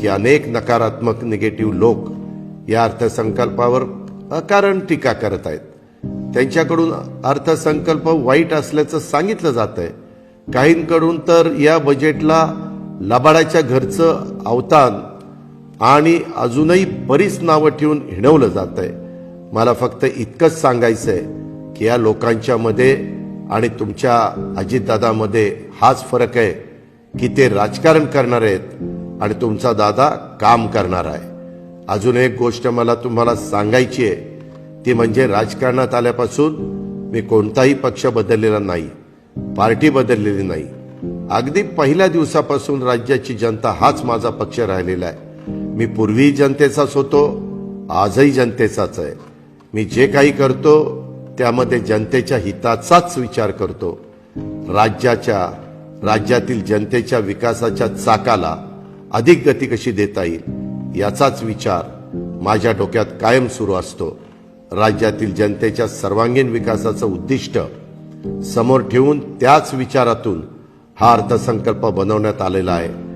की अनेक नकारात्मक निगेटिव्ह लोक या अर्थसंकल्पावर अकारण टीका करत आहेत. त्यांच्याकडून अर्थसंकल्प वाईट असल्याचं सांगितलं जात आहे काहींकडून तर या बजेटला लबाडाच्या घरचं अवतान आणि अजूनही बरीच नावं ठेवून हिणवलं जात आहे मला फक्त इतकंच सांगायचं आहे की या लोकांच्या मध्ये आणि तुमच्या अजितदादामध्ये हाच फरक आहे की ते राजकारण करणार आहेत. आणि तुमचा दादा काम करणार आहे. अजून एक गोष्ट मला तुम्हाला सांगायची आहे. ती म्हणजे राजकारणात आल्यापासून मी कोणताही पक्ष बदललेला नाही. पार्टी बदललेली नाही. अगदी पहिल्या दिवसापासून राज्याची जनता हाच माझा पक्ष राहिलेला आहे. मी पूर्वी जनतेचाच होतो आजही जनतेचाच आहे. मी जे काही करतो त्यामध्ये जनतेच्या हिताचाच विचार करतो. राज्याच्या राज्यातील जनतेच्या विकासाच्या चाकाला अधिक गती कशी देता येईल याचाच विचार माझ्या डोक्यात कायम सुरू असतो. राज्यातील जनतेच्या सर्वांगीण विकासाचं उद्दिष्ट समोर ठेवून त्याच विचारातून हा अर्थसंकल्प बनवण्यात आलेला आहे.